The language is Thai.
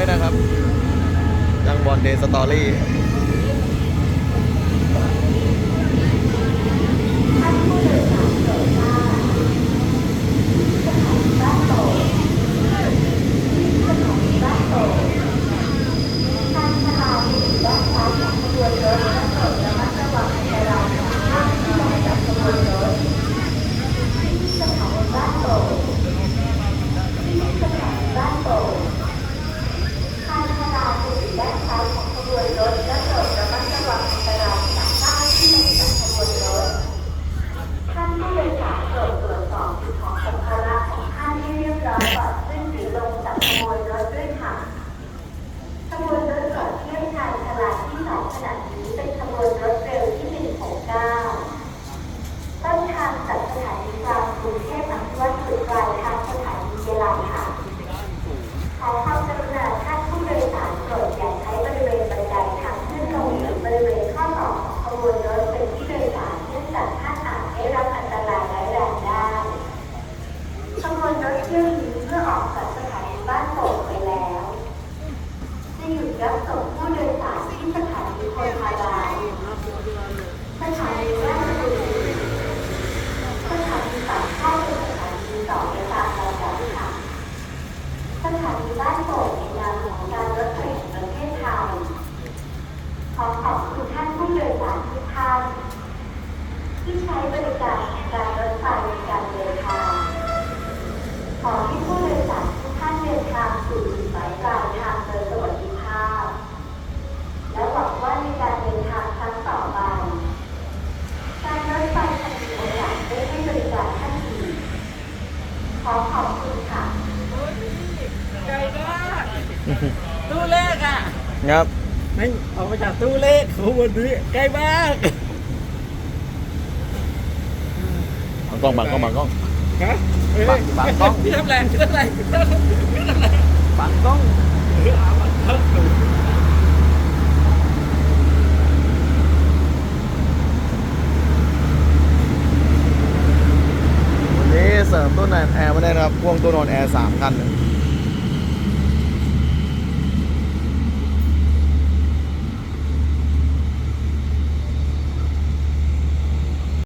ด้วยนะครับ จังบอลเดย์สตอรี่ ขณะนี้เป็นขบวนรถเร็วที่ 169 ต้นทางจากสถานีกลางกรุงเทพอภิวัตรจุดปลายทางสถานีเยลาค่ะ ขอความกรุณาท่านผู้โดยสารโปรดอย่าใช้บริเวณบันไดทางขึ้นลงหรือบริเวณข้อต่อของขบวนรถเป็นที่โดยสารเนื่องจากท่านอาจได้รับอันตรายร้ายแรงได้ขบวนรถเที่ยวนี้เมื่อออกจากสถานีบ้านโป่งไปแล้วจะหยุดรับส่งผู้โดยสารที่สถานีโพธารามสถานีราชบุรีสถานีปากช่องเป็นสถานีต่อไปตามลำดับค่ะ สถานีบ้านโป่งในนามของการรถไฟแห่งประเทศไทย ขอขอบคุณท่านผู้โดยสารทุกท่าน ที่ใช้บริการการรถไฟในการเดินทาง ขอให้ผู้โดยสารทุกท่านเดินทางสู่จุดหมายปลายทางโดยสวัสดิภาพ และหวังว่าในการเดินทางครั้งต่อไป การรถไฟจะมีโอกาสได้ให้บริการท่านอีกขอขอบคุณค่ะ ไกลมาก ตู้เลขอะครับไม่ออกมาจากตู้เลขของวันนี้ไกลมากบังกล้องบังกล้องบังกล้องฮะเฮ้ยบังบังกล้องพี่ทำอะไรพี่ทำอะไรพี่ทำอะไรพี่ทำอะไรบังกล้องเออเอามาเถอะวันนี้เสริมตู้นอนแอร์มาได้นะครับพ่วงตู้นอนแอร์สามคัน